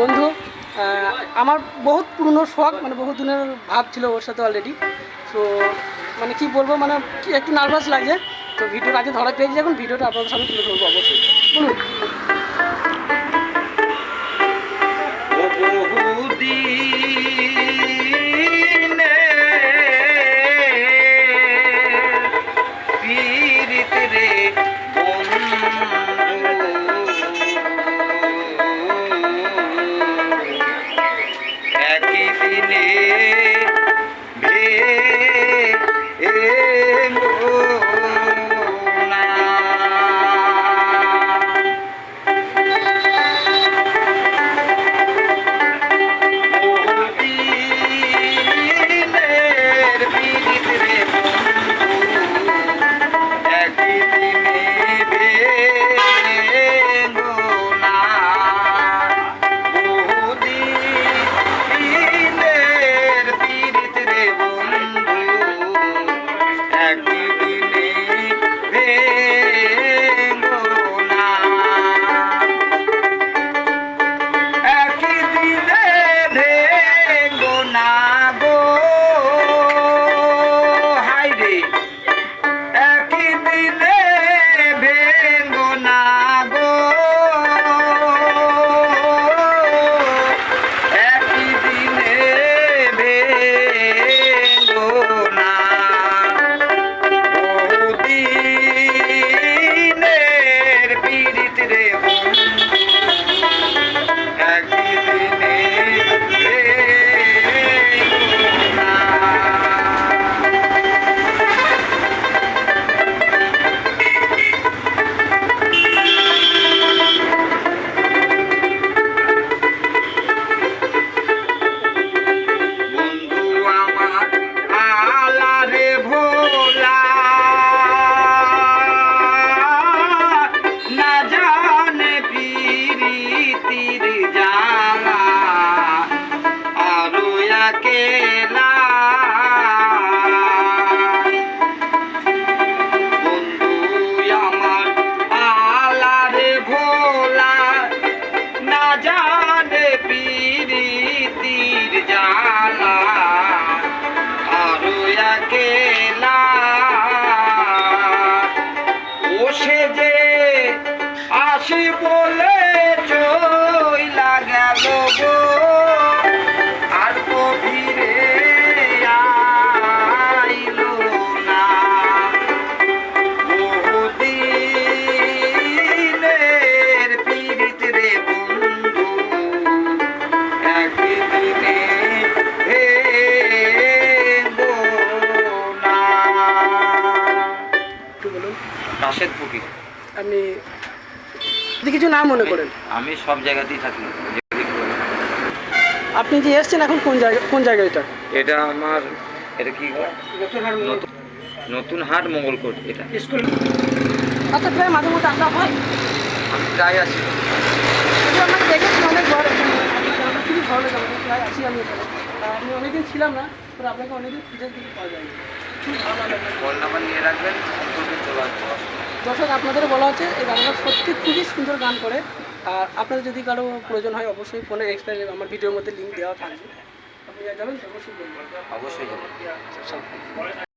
বন্ধু আমার বহুত পুরনো শখ মানে বহু দিনের ভাব ছিল ওর সাথে অলরেডি তো মানে কি বলব মানে একটু নার্ভাস লাগে তো ভিডিওটা আগে ধরা পেয়েছি এখন ভিডিওটা আপনাদের সামনে তুলে ধরবো, অবশ্যই। বলুন। ভেঙো ভোলা না আসি বলে রাশেদ ফকির। আপনি যদি কিছু না মনে করেন। আমি সব জায়গাতেই থাকি। আপনি যে এসছেন এখন কোন জায়গা কোন জায়গায় এটা এটা আমার এটা কি? নতুন নতুন হাট মঙ্গলকোট এটা। স্কুল। আচ্ছা প্রায় মাঝে মধ্যে আসা হয়? আমি প্রায় আসি। আমরা দেখেছি অনেক আমরা খুবই ভালো লাগে আমাদের প্রায় আসি আমি আমি অনেকদিন ছিলাম না আপনাকে অনেকদিন খুঁজে পাওয়া যায় খুব ভালো লাগল ফোন নাম্বার নিয়ে রাখবেন। দর্শক আপনাদের বলা হচ্ছে এই গানটা সত্যি খুবই সুন্দর গান করে। আর আপনাদের যদি কারও প্রয়োজন হয় অবশ্যই ফোনে এক্সট্রা আমার ভিডিওর মধ্যে লিঙ্ক দেওয়া থাকবে। আপনি যাবেন অবশ্যই অবশ্যই আচ্ছা,